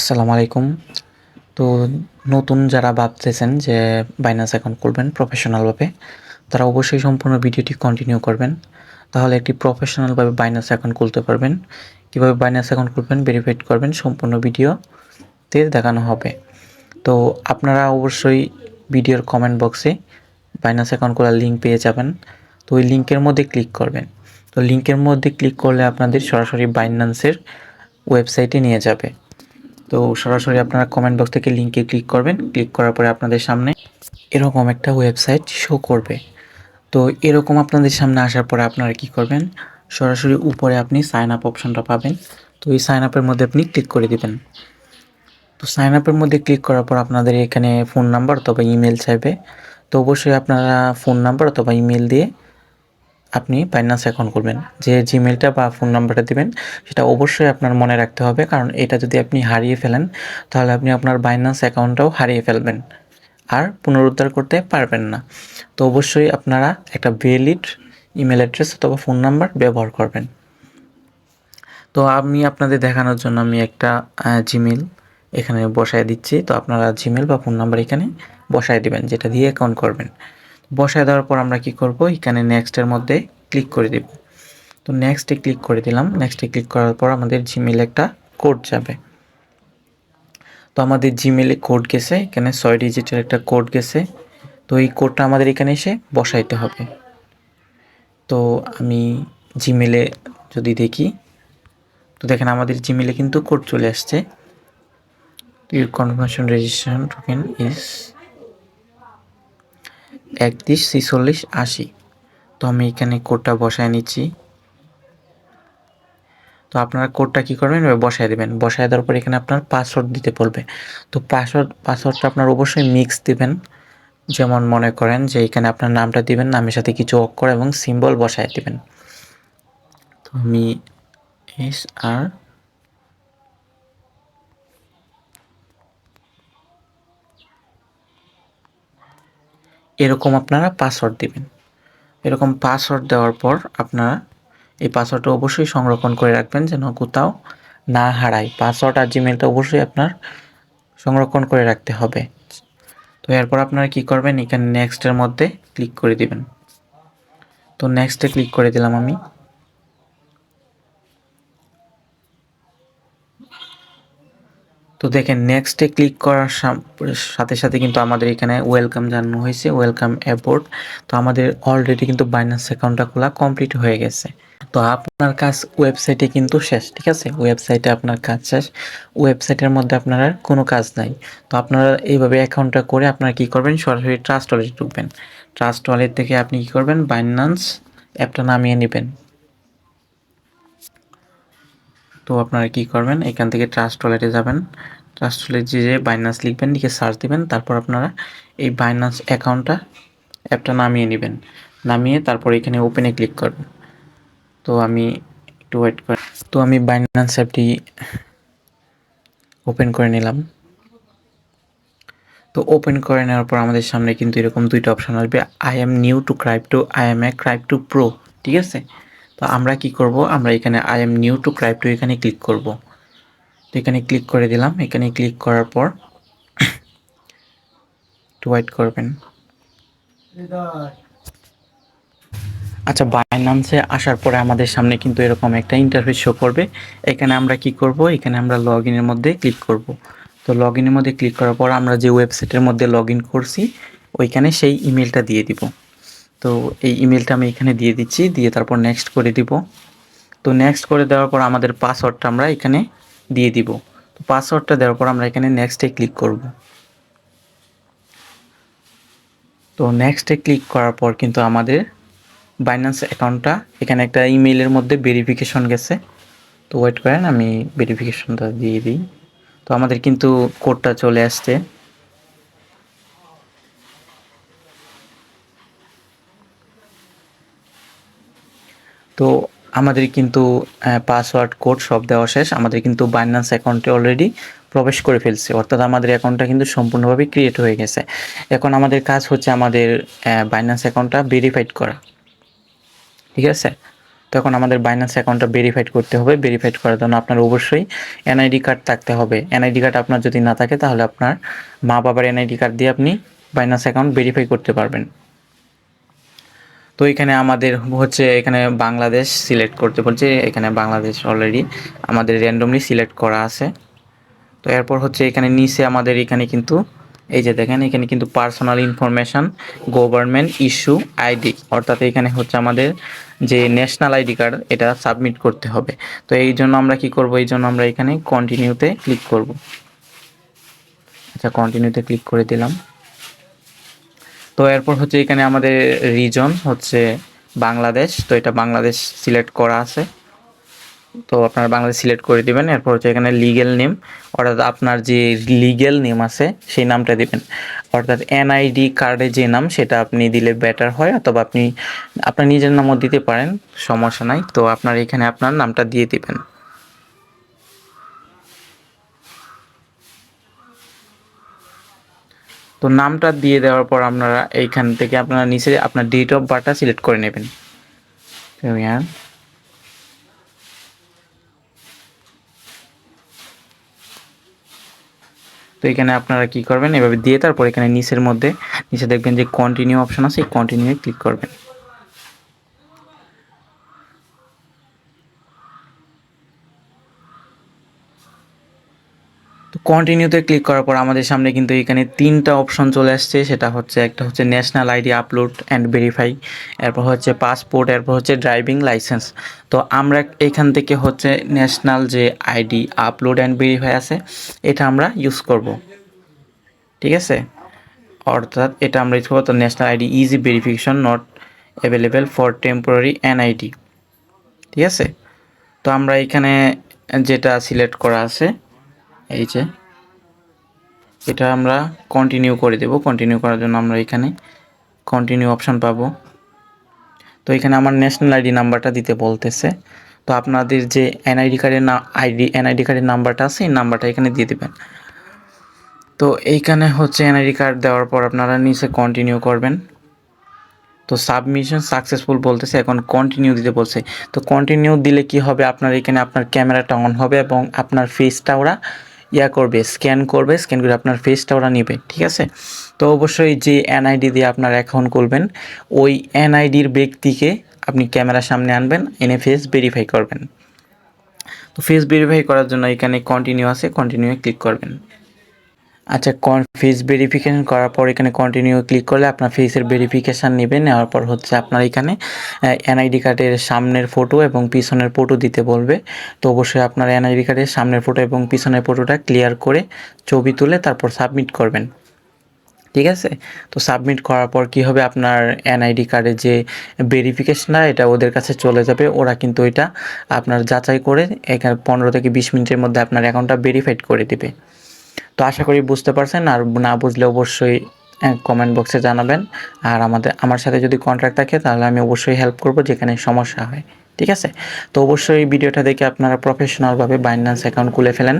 আসসালামু আলাইকুম। তো নতুন যারা ভাবতেছেন যে বাইনান্স অ্যাকাউন্ট খুলবেন প্রফেশনালভাবে তারা অবশ্যই সম্পূর্ণ ভিডিওটি কন্টিনিউ করবেন। তাহলে একটি প্রফেশনালভাবে বাইনান্স অ্যাকাউন্ট খুলতে পারবেন। কীভাবে বাইনান্স অ্যাকাউন্ট খুলবেন ভেরিফাইড করবেন সম্পূর্ণ ভিডিওতে দেখানো হবে। তো আপনারা অবশ্যই ভিডিওর কমেন্ট বক্সে বাইনান্স অ্যাকাউন্ট খোলার লিঙ্ক পেয়ে যাবেন। তো ওই লিঙ্কের মধ্যে ক্লিক করবেন। তো লিঙ্কের মধ্যে ক্লিক করলে আপনাদের সরাসরি বাইনান্সের ওয়েবসাইটে নিয়ে যাবে। তো সরাসরি আপনারা কমেন্ট বক্স থেকে লিঙ্কে ক্লিক করবেন। ক্লিক করার পরে আপনাদের সামনে এরকম একটা ওয়েবসাইট শো করবে। তো এরকম আপনাদের সামনে আসার পরে আপনারা কি করবেন? সরাসরি উপরে আপনি সাইন আপ অপশনটা পাবেন। তো এই সাইন আপের মধ্যে আপনি ক্লিক করে দিবেন। তো সাইন আপের মধ্যে ক্লিক করার পর আপনাদের এখানে ফোন নাম্বার অথবা ইমেল চাইবে। তো অবশ্যই আপনারা ফোন নাম্বার অথবা ইমেল দিয়ে আপনি বাইনান্স অ্যাকাউন্ট করবেন যে জিমেলটা বা ফোন নাম্বারটা দিবেন, সেটা অবশ্যই আপনার মনে রাখতে হবে, কারণ এটা যদি আপনি হারিয়ে ফেলেন, তাহলে আপনি আপনার বাইনান্স অ্যাকাউন্টটাও হারিয়ে ফেলবেন, আর পুনরুদ্ধার করতে পারবেন না। তো অবশ্যই আপনারা একটা ভ্যালিড ইমেল অ্যাড্রেস অথবা ফোন নাম্বার ব্যবহার করবেন। তো আমি আপনাদের দেখানোর জন্য আমি একটা জিমেল এখানে বসায় দিচ্ছি। তো আপনারা জিমেল বা ফোন নাম্বার এখানে বসায় দিবেন, যেটা দিয়ে অ্যাকাউন্ট করবেন। বসায় দেওয়ার পর আমরা কি করব? এখানে নেক্সটের মধ্যে ক্লিক করে দেব। তো নেক্সটে ক্লিক করে দিলাম। নেক্সটে ক্লিক করার পর আমাদের জিমেল একটা কোড যাবে। তো আমাদের জিমেলে কোড গেছে। এখানে ছয় ডিজিটের একটা কোড গেছে। তো এই কোডটা আমাদের এখানে এসে বসাইতে হবে। তো আমি জিমেলে যদি দেখি, তো দেখেন আমাদের জিমেলে কিন্তু কোড চলে আসছে। Your confirmation registration token is একত্রিশ, ছিচল্লিশ, আশি। তো আমি এখানে কোডটা বসায় নিচ্ছি। তো আপনারা কোডটা কী করবেন? বসায় দেবেন। বসায় দেওয়ার পর এখানে আপনার পাসওয়ার্ড দিতে বলবে। তো পাসওয়ার্ড পাসওয়ার্ডটা আপনার অবশ্যই মিক্স দিবেন। যেমন মনে করেন যে এখানে আপনার নামটা দিবেন, নামের সাথে কিছু অক্ষর এবং সিম্বল বসায় দিবেন। তো আমি এস আর এরকম আপনারা পাসওয়ার্ড দিবেন। এরকম পাসওয়ার্ড দেওয়ার পর আপনারা এই পাসওয়ার্ডটা অবশ্যই সংরক্ষণ করে রাখবেন যেন কোথাও না হারায়। পাসওয়ার্ড আর জিমেলটা অবশ্যই আপনার সংরক্ষণ করে রাখতে হবে। তো এরপর আপনারা কি করবেন? এখানে নেক্সটের মধ্যে ক্লিক করে দিবেন। তো নেক্সটে ক্লিক করে দিলাম আমি। তো দেখেন নেক্সটে ক্লিক করার সাথে সাথে কিন্তু আমাদের এখানে ওয়েলকাম জানানো হয়েছে ওয়েলকাম অ্যাবোর্ড তো আমাদের অলরেডি কিন্তু বাইন্যান্স অ্যাকাউন্টটা খোলা কমপ্লিট হয়ে গেছে। তো আপনার কাজ ওয়েবসাইটে কিন্তু শেষ, ঠিক আছে? ওয়েবসাইটে আপনার কাজ শেষ ওয়েবসাইটের মধ্যে আপনার আর কোনো কাজ নাই। তো আপনারা এইভাবে অ্যাকাউন্টটা করে আপনারা কী করবেন? সরাসরি ট্রাস্ট ওয়ালেটে ঢুকবেন। ট্রাস্ট ওয়ালেট থেকে আপনি কী করবেন? বাইন্যান্স অ্যাপটা নামিয়ে নেবেন। তো আপনারা কি করবেন? এখান থেকে ট্রাস্ট ওয়ালেটে যাবেন। ট্রাস্ট ওয়ালেট যে বাইনান্স লিখবেন, লিখে সার্চ দিবেন, তারপর আপনারা এই বাইনান্স অ্যাকাউন্টটা অ্যাপটা নামিয়ে নেবেন। নামিয়ে তারপর এখানে ওপেনে ক্লিক করবেন। তো আমি একটু ওয়েট করি, তো আমি বাইনান্স অ্যাপটি ওপেন করে নিলাম। তো ওপেন করে নেওয়ার পর আমাদের সামনে কিন্তু এরকম দুইটা অপশান আসবে। I am new to crypto I am a crypto pro ঠিক আছে? তো আমরা কি করব? আমরা এখানে I am new to crypto এখানে ক্লিক করব। তো এখানে ক্লিক করে দিলাম। এখানে ক্লিক করার পর একটু ওয়েট করবেন। আচ্ছা বাইনান্সে আসার পরে আমাদের সামনে কিন্তু এরকম একটা ইন্টারফেস শো করবে। এখানে আমরা কি করব? এখানে আমরা লগ ইনের মধ্যে ক্লিক করব। তো লগ ইনের মধ্যে ক্লিক করার পর আমরা যে ওয়েবসাইটের মধ্যে লগ ইন করছি, ওইখানে সেই ইমেলটা দিয়ে দিব। তো এই ইমেলটা আমি এখানে দিয়ে দিচ্ছি, দিয়ে তারপর নেক্সট করে দিব। তো নেক্সট করে দেওয়ার পর আমাদের পাসওয়ার্ডটা আমরা এখানে দিয়ে দিব। তো পাসওয়ার্ডটা দেওয়ার পর আমরা এখানে নেক্সটে ক্লিক করব। তো নেক্সটে ক্লিক করার পর কিন্তু আমাদের বাইন্যান্স অ্যাকাউন্টটা এখানে একটা ইমেলের মধ্যে ভেরিফিকেশন গেছে। তো ওয়েট করেন, আমি ভেরিফিকেশনটা দিয়ে দিই। তো আমাদের কিন্তু কোডটা চলে আসছে। তো আমাদের কিন্তু পাসওয়ার্ড কোড সব দেওয়া শেষ। আমাদের কিন্তু বাইন্যান্স অ্যাকাউন্টে অলরেডি প্রবেশ করে ফেলছে। অর্থাৎ আমাদের অ্যাকাউন্টটা কিন্তু সম্পূর্ণভাবে ক্রিয়েট হয়ে গেছে। এখন আমাদের কাজ হচ্ছে আমাদের বাইন্যান্স অ্যাকাউন্টটা ভেরিফাইড করা। ঠিক আছে? তখন আমাদের বাইন্যান্স অ্যাকাউন্টটা ভেরিফাইড করতে হবে। ভেরিফাইড করার জন্য আপনার অবশ্যই এনআইডি কার্ড থাকতে হবে। এনআইডি কার্ড আপনার যদি না থাকে, তাহলে আপনার মা বাবার এনআইডি কার্ড দিয়ে আপনি বাইন্যান্স অ্যাকাউন্ট ভেরিফাই করতে পারবেন। তো এখানে আমাদের হচ্ছে এখানে বাংলাদেশ সিলেক্ট করতে বলছে, এখানে বাংলাদেশ অলরেডি আমাদের র্যান্ডমলি সিলেক্ট করা আছে। তো এরপর হচ্ছে এখানে নিচে আমাদের এখানে কিন্তু, এই যে দেখেন, এখানে কিন্তু personal information government issue ID অর্থাৎ এখানে হচ্ছে আমাদের যে ন্যাশনাল আইডি কার্ড এটা সাবমিট করতে হবে। তো এই জন্য আমরা কি করব? এই জন্য আমরা এখানে কন্টিনিউতে ক্লিক করব। আচ্ছা কন্টিনিউতে ক্লিক করে দিলাম। তো এরপর হচ্ছে এখানে আমাদের রিজন হচ্ছে বাংলাদেশ। তো এটা বাংলাদেশ সিলেক্ট করা আছে। তো আপনারা বাংলাদেশ সিলেক্ট করে দিবেন। এরপর হচ্ছে এখানে লিগেল নেম অর্থাৎ আপনার যে লিগেল নেম আছে, সেই নামটা দিবেন। অর্থাৎ এনআইডি কার্ডে যে নাম, সেটা আপনি দিলে বেটার হয়, অথবা আপনি, আপনার নিজের নামও দিতে পারেন, সমস্যা নাই। তো আপনার এখানে আপনার নামটা দিয়ে দিবেন। তো নামটা দিয়ে দেওয়ার পর আপনারা এইখান থেকে আপনারা নিচে আপনার ডেট অফ বার্থটা সিলেক্ট করে নেবেন। তো এখানে আপনারা কি করবেন, এভাবে দিয়ে তারপর এখানে নিচের মধ্যে, নিচে দেখবেন যে কন্টিনিউ অপশন আছে, এই কন্টিনিউ ক্লিক করবেন। কন্টিনিউতে ক্লিক করার পর আমাদের সামনে কিন্তু এখানে তিনটা অপশন চলে আসছে। সেটা হচ্ছে, একটা হচ্ছে national ID upload and verify এরপর হচ্ছে পাসপোর্ট এরপর হচ্ছে ড্রাইভিং লাইসেন্স তো আমরা এখান থেকে হচ্ছে ন্যাশনাল যে আইডি আপলোড অ্যান্ড ভেরিফাই আছে, এটা আমরা ইউজ করব। ঠিক আছে? অর্থাৎ এটা আমরা ইউজ করব, তো national ID easy verification not available for temporary NID ঠিক আছে? তো আমরা এখানে যেটা সিলেক্ট করা আছে এই যে, এটা আমরা কন্টিনিউ করে দেব। কন্টিনিউ করার জন্য আমরা এখানে কন্টিনিউ অপশান পাবো। তো এখানে আমার ন্যাশনাল আইডি নাম্বারটা দিতে বলতেছে। তো আপনাদের যে এনআইডি কার্ডের না আইডি এনআইডি কার্ডের নাম্বারটা আছে, এই নাম্বারটা এখানে দিয়ে দেবেন। তো এইখানে হচ্ছে এনআইডি কার্ড দেওয়ার পর আপনারা নিচে কন্টিনিউ করবেন। তো সাবমিশন সাকসেসফুল বলতেছে, এখন কন্টিনিউ দিতে বলছে। তো কন্টিনিউ দিলে কি হবে? আপনার এখানে আপনার ক্যামেরাটা অন হবে এবং আপনার ফেসটা ওরা ইয়া করবে স্ক্যান করবে স্ক্যান করে আপনার ফেসটা ওরা নেবে, ঠিক আছে? তো অবশ্যই যে এনআইডি দিয়ে আপনার অ্যাকাউন্ট করবেন ওই এনআইডির ব্যক্তিকে আপনি ক্যামেরার সামনে আনবেন, এনে ফেস ভেরিফাই করবেন। তো ফেস ভেরিফাই করার জন্য এখানে কন্টিনিউ আছে কন্টিনিউয়ে ক্লিক করবেন। আচ্ছা কন ফেস ভেরিফিকেশন করার পর এখানে কন্টিনিউ ক্লিক করলে আপনার ফেসের ভেরিফিকেশান নেবে নেওয়ার পর হচ্ছে আপনার এখানে এনআইডি কার্ডের সামনের ফটো এবং পিছনের ফটো দিতে বলবে। তো অবশ্যই আপনার এনআইডি কার্ডের সামনের ফটো এবং পিছনের ফটোটা ক্লিয়ার করে ছবি তুলে তারপর সাবমিট করবেন। ঠিক আছে? তো সাবমিট করার পর কি হবে? আপনার এনআইডি কার্ডের যে ভেরিফিকেশনটা এটা ওদের কাছে চলে যাবে। ওরা কিন্তু এটা আপনার যাচাই করে এখানে পনেরো থেকে বিশ মিনিটের মধ্যে আপনার অ্যাকাউন্টটা ভেরিফাইড করে দেবে। তো আশা করি বুঝতে পারছেন আর না বুঝলে অবশ্যই কমেন্ট বক্সে জানাবেন। আর আমাদের, আমার সাথে যদি কন্ট্রাক্ট থাকে তাহলে আমি অবশ্যই হেল্প করব যেখানে সমস্যা হয়। ঠিক আছে? তো অবশ্যই ভিডিওটা দেখে আপনারা প্রফেশনালভাবে বাইন্যান্স অ্যাকাউন্ট খুলে ফেলেন।